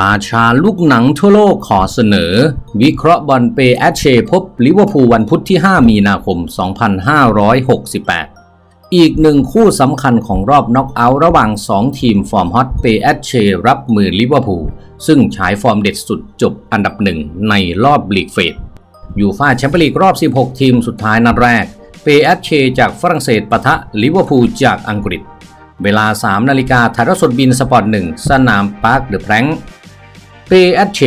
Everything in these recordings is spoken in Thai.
ราชาลูกหนังทั่วโลกขอเสนอ วิเคราะห์บอลเปแอชเชพบลิเวอร์พูลวันพุธที่ 5 มีนาคม 2568 อีกหนึ่งคู่สำคัญของรอบน็อกเอาท์ระหว่าง 2 ทีมฟอร์มฮอตเปแอชเชรับมือลิเวอร์พูลซึ่งฉายฟอร์มเด็ดสุดจบอันดับหนึ่งในรอบลีกเฟสยูฟาแชมเปี้ยนลีกรอบ 16 ทีมสุดท้ายนัดแรกเปแอชเชจากฝรั่งเศสปะทะลิเวอร์พูลจากอังกฤษเวลา 3 นาฬิกาถ่ายทอดสดบินสปอร์ตหนึ่งสนามปาร์คเดอะแพรง เปแอชเช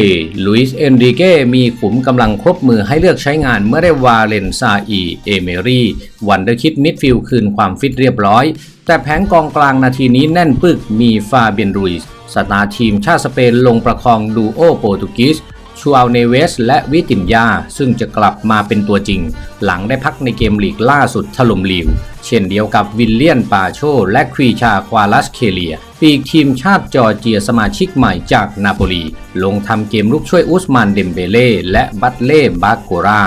ลุยส์เอนริเก้มีขุมกำลังครบมือให้เลือกใช้งานเมื่อได้วาเลนซาอีเอเมรีวันเดอร์คิดมิดฟิลคืนความฟิตเรียบร้อย แต่แผงกองกลางนาทีนี้แน่นปึกมีฟาเบียนรุยส์สตาร์ทีมชาติสเปนลงประคองดูโอโปรตุกิสชูอัลเนเวส และวิตินยา ซึ่งจะกลับมาเป็นตัวจริง หลังได้พักในเกมลีกล่าสุดถล่มลิว เช่นเดียวกับวิลเลียนปาโช และควีชาควาลัสเคเลีย ปีกทีมชาติจอร์เจียสมาชิกใหม่จากนาโปลี ลงทำเกมลุกช่วยอุสมานเดมเบเล่และบัตเล่บาโกรา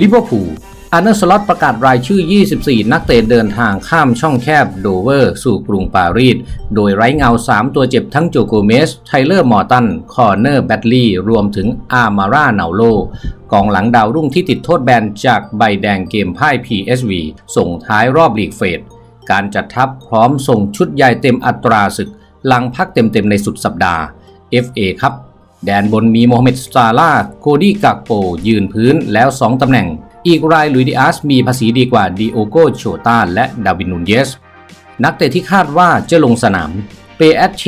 ลิเวอร์พูลอาร์เนอร์สล็อตประกาศรายชื่อ 24 นักเตะเดินทางข้ามช่องแคบโดเวอร์ สู่กรุงปารีส โดยไร้เงา 3 ตัวเจ็บทั้งโจโกเมส ไทเลอร์ มอร์ตัน คอร์เนอร์ แบตลีรวมถึงอามาร่าเนาโล กองหลังดาวรุ่งที่ติดโทษแบนจากใบแดงเกมพ่าย PSV ส่งท้ายรอบลีกเฟส การจัดทัพพร้อมส่งชุดใหญ่เต็มอัตราศึก หลังพักเต็มๆในสุดสัปดาห์ FA ครับ แดนบนมีโมฮัมเหม็ดซาลาโคดี้กักโป ยืนพื้นแล้ว 2 ตำแหน่ง อีกรายลุยดิอาสมีภาษีดีกว่าดิโอโกโชตาและดาวินนูนเยส นักเตะที่คาดว่าจะลงสนามเปแอตเช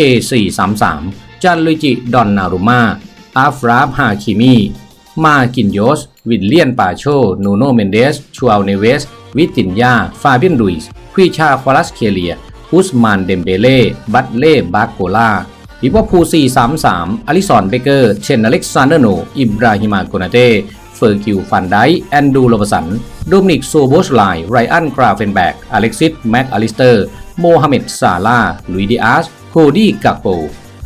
433จันลุยจิดอนนารุมาอาฟราฟฮาคิมี มากินโยส วิลเลียนปาโช นูโนเมนเดสชูอัลเนเวส วิตินยา ฟาเบียนรุยส์ควีชา ควาลัสเคเลีย อุสมาน เดมเบเล่ บัตเล่ บาโกลาลิเวอร์พูล433อลิสอนเบเกอร์ เชนอเล็กซานเดอร์โน อิบราฮิมาโกนาเต้เฟอร์กิวฟันไดแอนดูโรบสันโดมินิกโซโบชไลไรอันกราเฟนแบกอเล็กซิสแม็กอลิสเตอร์ โมฮัมเหม็ดซาลาลุยดิอาสโคดี้กักโป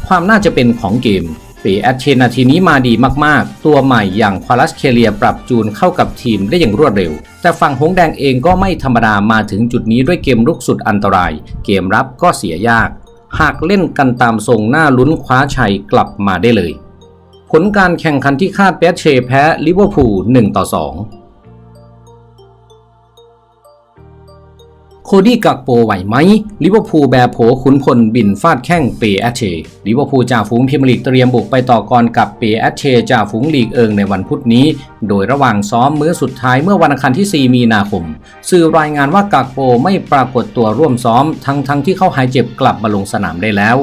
ความน่าจะเป็นของเกม ปีแอดเชนนาทีนี้มาดีมากๆ ตัวใหม่อย่างควาลัสเคเลียปรับจูนเข้ากับทีมได้อย่างรวดเร็ว แต่ฝั่งหงแดงเองก็ไม่ธรรมดามาถึงจุดนี้ด้วยเกมรุกสุดอันตราย เกมรับก็เสียยาก หากเล่นกันตามทรงหน้าลุ้นคว้าชัยกลับมาได้เลย ผลการแข่งขันที่คาดเปเชแพ้ลิเวอร์พูล1ต่อ2 โคดี้กักโปไหวไหมลิเวอร์พูลแบโผขุนพลบินฟาดแข้งเปแอชเชลิเวอร์พูลจ่าฝูงพรีเมียร์ลีกเตรียมบุกไปต่อกรกับเปแอชเชจ่าฝูงลีกเอิงในวันพุธนี้ โดยระหว่างซ้อมมื้อสุดท้ายเมื่อวันอังคารที่ 4 มีนาคม สื่อรายงานว่ากักโปไม่ปรากฏตัวร่วมซ้อม ทั้งทั้งที่เขาหายเจ็บกลับมาลงสนามได้แล้ว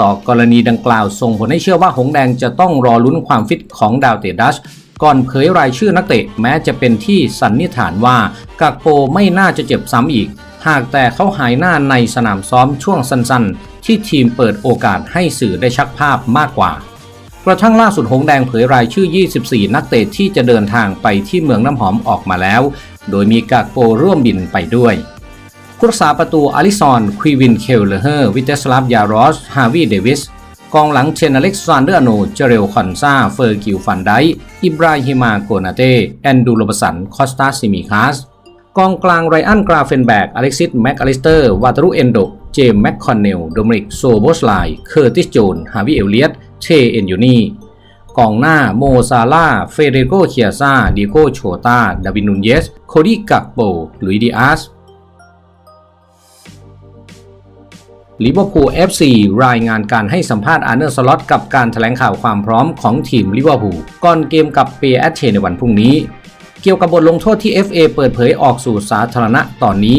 ต่อกรณีดังกล่าวส่งผลให้เชื่อว่าหงแดงจะต้องรอลุ้นความฟิตของดาวเตดัชก่อนเผยรายชื่อนักเตะแม้จะเป็นที่สันนิษฐานว่ากักโปไม่น่าจะเจ็บซ้ำอีก หากแต่เขาหายหน้าในสนามซ้อมช่วงสั้นๆ ที่ทีมเปิดโอกาสให้สื่อได้ชักภาพมากกว่า กระทั่งล่าสุดหงแดงเผยรายชื่อ 24 นักเตะที่จะเดินทางไปที่เมืองน้ำหอมออกมาแล้ว โดยมีกักโปร่วมบินไปด้วยผู้รักษาประตูอลิซอนควีวินเคลเลเฮอร์วิเตสลาฟยารอสฮาวีเดวิสกองหลังเชนอเล็กซานเดอร์โนเจเรลคอนซาเฟอร์กิวฟันไดอิบราฮิมาโกนาเตแอนดูโรบสันคอสตาซิมิคาส กองกลางไรอันกราเฟนแบกอเล็กซิสแม็กอลิสเตอร์วาตารุเอนโด เจมแม็กคอนเนลโดมินิกโซโบสไลเคอร์ติสโจนฮาวิเอลเลียตเชเอนยูนีกองหน้าโมซาลาเฟเดโกเคียซาดิโกโชตาดาวินุนเยส โคดีกักโบลุยดิอาสลิเวอร์พูล FC รายงานการให้สัมภาษณ์อาร์เนอร์สล็อตกับการแถลงข่าวความพร้อมของทีมลิเวอร์พูลก่อนเกมกับเปียแอชเชในวันพรุ่งนี้ เกี่ยวกับบทลงโทษที่ FA เปิดเผยออกสู่สาธารณะตอนนี้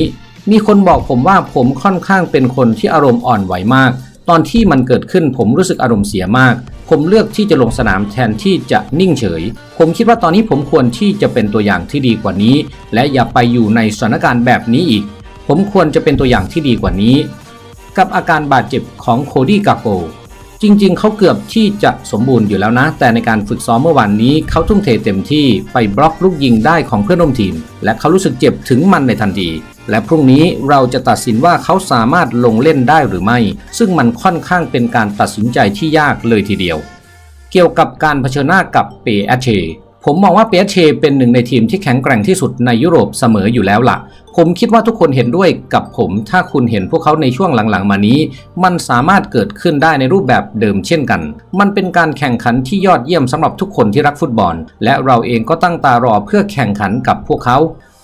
มีคนบอกผมว่าผมค่อนข้างเป็นคนที่อารมณ์อ่อนไหวมาก ตอนที่มันเกิดขึ้นผมรู้สึกอารมณ์เสียมาก ผมเลือกที่จะลงสนามแทนที่จะนิ่งเฉย ผมคิดว่าตอนนี้ผมควรที่จะเป็นตัวอย่างที่ดีกว่านี้ และอย่าไปอยู่ในสถานการณ์แบบนี้อีก ผมควรจะเป็นตัวอย่างที่ดีกว่านี้ กับอาการบาดเจ็บของโคดี้กาโป จริงๆ เขาเกือบที่จะสมบูรณ์อยู่แล้วนะ แต่ในการฝึกซ้อมเมื่อวานนี้เขาทุ่มเทเต็มที่ไปบล็อกลูกยิงได้ของเพื่อนร่วมทีม และเขารู้สึกเจ็บถึงมันในทันที และพรุ่งนี้เราจะตัดสินว่าเขาสามารถลงเล่นได้หรือไม่ ซึ่งมันค่อนข้างเป็นการตัดสินใจที่ยากเลยทีเดียว เกี่ยวกับการเผชิญหน้ากับเปแอชเช ผมมองว่าเปียเชเป็นหนึ่งในทีมที่แข็งแกร่งที่สุดในยุโรปเสมออยู่แล้วล่ะ ผมคิดว่าทุกคนเห็นด้วยกับผม ถ้าคุณเห็นพวกเขาในช่วงหลังๆ มานี้ มันสามารถเกิดขึ้นได้ในรูปแบบเดิมเช่นกัน มันเป็นการแข่งขันที่ยอดเยี่ยมสำหรับทุกคนที่รักฟุตบอล และเราเองก็ตั้งตารอเพื่อแข่งขันกับพวกเขา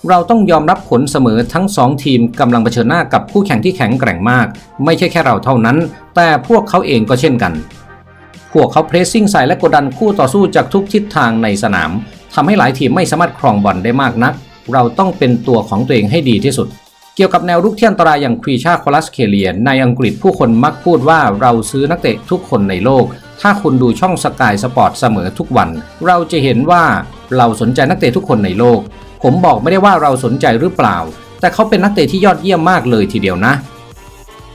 เราต้องยอมรับผลเสมอทั้งสองทีมกำลังเผชิญหน้ากับคู่แข่งที่แข็งแกร่งมาก ไม่ใช่แค่เราเท่านั้น แต่พวกเขาเองก็เช่นกัน พวกเขาเพรสซิ่งใส่และกดดันคู่ต่อสู้จากทุกทิศทางในสนามทำให้หลายทีมไม่สามารถครองบอลได้มากนัก เราต้องเป็นตัวของตัวเองให้ดีที่สุด เกี่ยวกับแนวรุกที่อันตรายอย่างควีชาคอลัสเคเลียนในอังกฤษผู้คนมักพูดว่าเราซื้อนักเตะทุกคนในโลก ถ้าคุณดูช่องสกายสปอร์ตเสมอทุกวัน เราจะเห็นว่าเราสนใจนักเตะทุกคนในโลก ผมบอกไม่ได้ว่าเราสนใจหรือเปล่า แต่เขาเป็นนักเตะที่ยอดเยี่ยมมากเลยทีเดียวนะ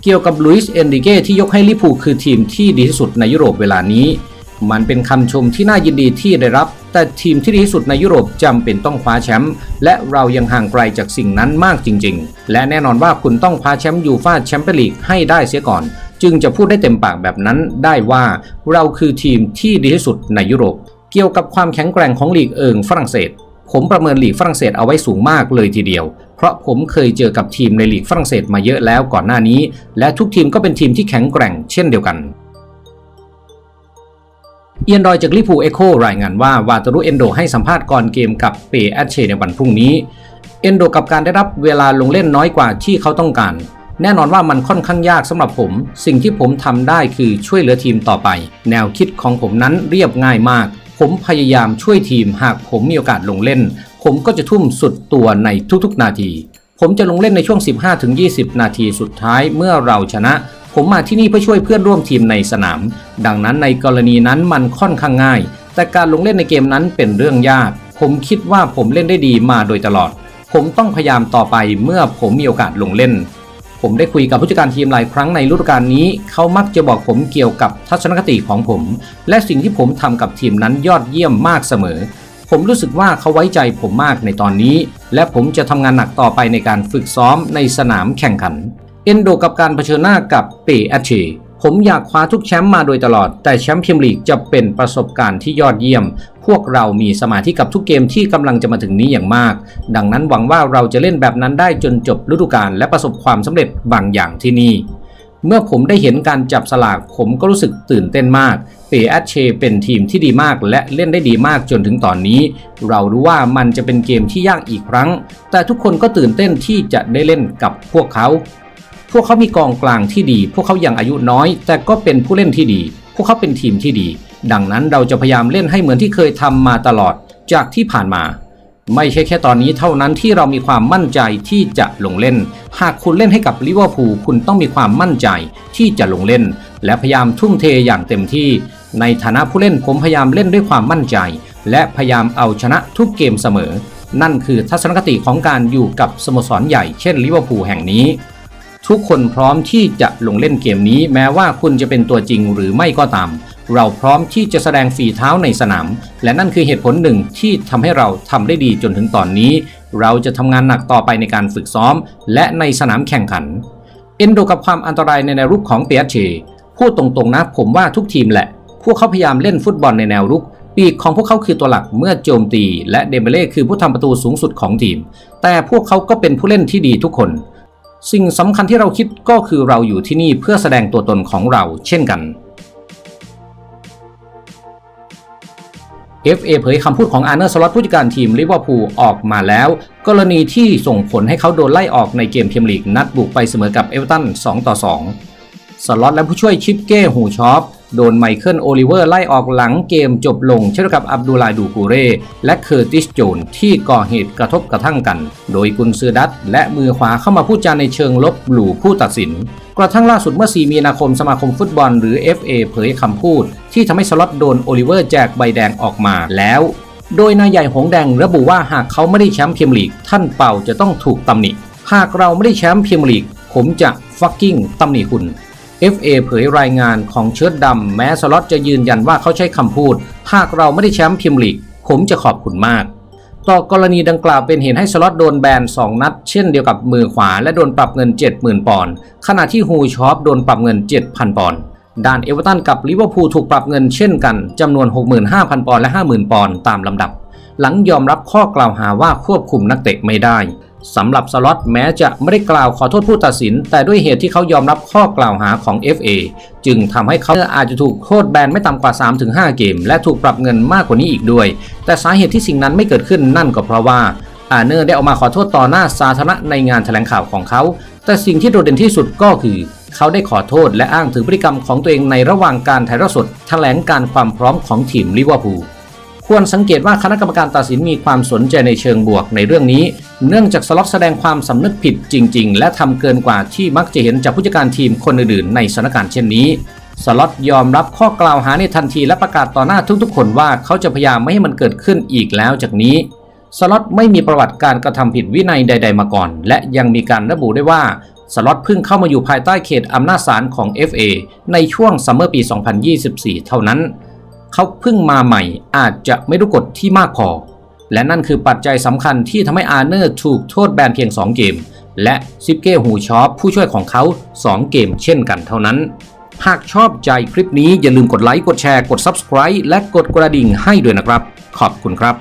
เกี่ยวกับลุยส์เอนดิเก้ที่ยกให้ลิเวอร์พูคือทีมที่ดีที่สุดในยุโรปเวลานี้ มันเป็นคำชมที่น่ายินดีที่ได้รับ แต่ทีมที่ดีที่สุดในยุโรปจำเป็นต้องคว้าแชมป์และเรายังห่างไกลจากสิ่งนั้นมากจริง ๆ และแน่นอนว่าคุณต้องคว้าแชมป์ยูฟ่าแชมเปี้ยนลีกให้ได้เสียก่อน จึงจะพูดได้เต็มปากแบบนั้นได้ว่าเราคือทีมที่ดีที่สุดในยุโรป เกี่ยวกับความแข็งแกร่งของลีกเอิงฝรั่งเศส ผมประเมินลีกฝรั่งเศสเอาไว้สูงมากเลยทีเดียว เพราะผมเคยเจอกับทีมในลีกฝรั่งเศสมาเยอะแล้วก่อนหน้านี้ และทุกทีมก็เป็นทีมที่แข็งแกร่งเช่นเดียวกันเอียนดอยจากลิพูเอโครายงานว่าวาตารุเอนโดให้สัมภาษณ์ก่อนเกมกับเปแอชเชในวันพรุ่งนี้ เอนโดกับการได้รับเวลาลงเล่นน้อยกว่าที่เขาต้องการ แน่นอนว่ามันค่อนข้างยากสำหรับผม สิ่งที่ผมทำได้คือช่วยเหลือทีมต่อไป แนวคิดของผมนั้นเรียบง่ายมาก ผมพยายามช่วยทีมหากผมมีโอกาสลงเล่น ผมก็จะทุ่มสุดตัวในทุกๆ นาที ผมจะลงเล่นในช่วง 15-20 นาทีสุดท้ายเมื่อเราชนะ ผมมาที่นี่เพื่อช่วยเพื่อนร่วมทีมในสนาม ดังนั้นในกรณีนั้นมันค่อนข้างง่าย แต่การลงเล่นในเกมนั้นเป็นเรื่องยาก ผมคิดว่าผมเล่นได้ดีมาโดยตลอด ผมต้องพยายามต่อไปเมื่อผมมีโอกาสลงเล่น ผมได้คุยกับผู้จัดการทีมหลายครั้งในฤดูกาลนี้ เขามักจะบอกผมเกี่ยวกับทัศนคติของผม และสิ่งที่ผมทำกับทีมนั้นยอดเยี่ยมมากเสมอ ผมรู้สึกว่าเขาไว้ใจผมมากในตอนนี้ และผมจะทำงานหนักต่อไปในการฝึกซ้อมในสนามแข่งขัน เอนโดกับการเผชิญหน้ากับเปแอชเชผมอยากคว้าทุกแชมป์มาโดยตลอด แต่แชมป์พรีเมียร์ลีกจะเป็นประสบการณ์ที่ยอดเยี่ยม พวกเรามีสมาธิกับทุกเกมที่กำลังจะมาถึงนี้อย่างมาก ดังนั้นหวังว่าเราจะเล่นแบบนั้นได้จนจบฤดูกาลและประสบความสำเร็จบางอย่างที่นี่ เมื่อผมได้เห็นการจับสลากผมก็รู้สึกตื่นเต้นมาก เปแอชเชเป็นทีมที่ดีมากและเล่นได้ดีมากจนถึงตอนนี้ เรารู้ว่ามันจะเป็นเกมที่ยากอีกครั้ง แต่ทุกคนก็ตื่นเต้นที่จะได้เล่นกับพวกเขา พวกเขามีกองกลางที่ดี พวกเขายังอายุน้อย แต่ก็เป็นผู้เล่นที่ดี พวกเขาเป็นทีมที่ดี ดังนั้นเราจะพยายามเล่นให้เหมือนที่เคยทำมาตลอดจากที่ผ่านมา ไม่ใช่แค่ตอนนี้เท่านั้นที่เรามีความมั่นใจที่จะลงเล่น หากคุณเล่นให้กับลิเวอร์พูลคุณต้องมีความมั่นใจที่จะลงเล่น และพยายามทุ่มเทอย่างเต็มที่ ในฐานะผู้เล่นผมพยายามเล่นด้วยความมั่นใจ และพยายามเอาชนะทุกเกมเสมอ นั่นคือทัศนคติของการอยู่กับสโมสรใหญ่เช่นลิเวอร์พูลแห่งนี้ ทุกคนพร้อมที่จะลงเล่นเกมนี้แม้ว่าคุณจะเป็นตัวจริงหรือไม่ก็ตาม เราพร้อมที่จะแสดงฝีเท้าในสนาม และนั่นคือเหตุผลหนึ่งที่ทำให้เราทำได้ดีจนถึงตอนนี้ เราจะทำงานหนักต่อไปในการฝึกซ้อม และในสนามแข่งขัน เอนโดกับความอันตรายในแนวรุกของเปียเชพูดตรงๆนะผมว่าทุกทีมแหละ พวกเขาพยายามเล่นฟุตบอลในแนวรุกปีกของพวกเขาคือตัวหลักเมื่อโจมตี และเดมเบเล่คือผู้ทำประตูสูงสุดของทีม แต่พวกเขาก็เป็นผู้เล่นที่ดีทุกคน สิ่งสำคัญที่เราคิดก็คือเราอยู่ที่นี่เพื่อแสดงตัวตนของเราเช่นกัน FA เผยคำพูดของอาร์เนอร์สล็อตผู้จัดการทีมลิเวอร์พูลออกมาแล้ว กรณีที่ส่งผลให้เขาโดนไล่ออกในเกมเมียมลีกนัดบุกไปเสมอกับเอเวอร์ตัน2ต่อ2สล็อตและผู้ช่วยชิปเก้หูชอป โดนไมเคิลโอลิเวอร์ไล่ออกหลังเกมจบลงเช่นกับอับดุลาดูกูเร่และเคอร์ติสโจนที่ก่อเหตุกระทบกระทั่งกัน โดยกุนซือดัตและมือขวาเข้ามาพูดจาในเชิงลบหลู่ผู้ตัดสิน กระทั่งล่าสุดเมื่อ 4 มีนาคมสมาคมฟุตบอลหรือ FA เผยคำพูด ที่ทำให้สล็อตโดนโอลิเวอร์แจกใบแดงออกมาแล้วโดยนายใหญ่หงแดงระบุว่าหากเขาไม่ได้แชมป์พรีเมียร์ลีก ท่านเป่าจะต้องถูกตำหนิ หากเราไม่ได้แชมป์พรีเมียร์ลีก ผมจะฟักกิ้งตำหนิคุณ FA เผยรายงานของเชิดดำแม้สล็อตจะยืนยันว่าเขาใช้คำพูด หากเราไม่ได้แชมป์พรีเมียร์ลีก ผมจะขอบคุณมาก ต่อกรณีดังกล่าวเป็นเหตุให้สล็อตโดนแบน 2 นัด เช่นเดียวกับมือขวาและโดนปรับเงิน 70,000 ปอนด์ขณะที่ฮูชอปโดนปรับเงิน 7,000 ปอนด์ด้านเอเวอร์ตันกับลิเวอร์พูลถูกปรับเงินเช่นกันจำนวน 65,000 ปอนด์และ 50,000 ปอนด์ตามลำดับ หลังยอมรับข้อกล่าวหาว่าควบคุมนักเตะไม่ได้ สำหรับสล็อตแม้จะไม่ได้กล่าวขอโทษผู้ตัดสิน แต่ด้วยเหตุที่เขายอมรับข้อกล่าวหาของ FA จึงทำให้เขาอาจจะถูกโทษแบนไม่ต่ำกว่า 3-5 เกม และถูกปรับเงินมากกว่านี้อีกด้วย แต่สาเหตุที่สิ่งนั้นไม่เกิดขึ้นนั่นก็เพราะว่าอาเนอร์ได้ออกมาขอโทษต่อหน้าสาธารณะในงานแถลงข่าวของเขา แต่สิ่งที่โดดเด่นที่สุดก็คือ เขาได้ขอโทษและอ้างถึงพฤติกรรมของตัวเองในระหว่างการถ่ายทอดสดแถลงการความพร้อมของทีมลิเวอร์พูล ควรสังเกตว่าคณะกรรมการตัดสินมีความสนใจในเชิงบวกในเรื่องนี้ เนื่องจากสล็อตแสดงความสำนึกผิดจริง ๆ และทำเกินกว่าที่มักจะเห็นจากผู้จัดการทีมคนอื่นๆในสถานการณ์เช่นนี้สล็อตยอมรับข้อกล่าวหาในทันทีและประกาศต่อหน้าทุกๆ คนว่าเขาจะพยายามไม่ให้มันเกิดขึ้นอีกแล้วจากนี้สล็อตไม่มีประวัติการกระทำผิดวินัยใด ๆ มาก่อน และยังมีการระบุได้ว่าสล็อตเพิ่งเข้ามาอยู่ภายใต้เขตอำนาจศาลของ FA ในช่วงซัมเมอร์ปี 2024 เท่านั้น เขาเพิ่งมาใหม่อาจจะไม่รู้กฎที่มากพอ และนั่นคือปัจจัยสำคัญที่ทำให้อาร์เนอร์ถูกโทษแบนเพียง 2 เกม และซิปเก้หูชอปผู้ช่วยของเขา 2 เกมเช่นกันเท่านั้น หากชอบใจคลิปนี้อย่าลืมกดไลค์กดแชร์กด Subscribe และกดกระดิ่งให้ด้วยนะครับ ขอบคุณครับ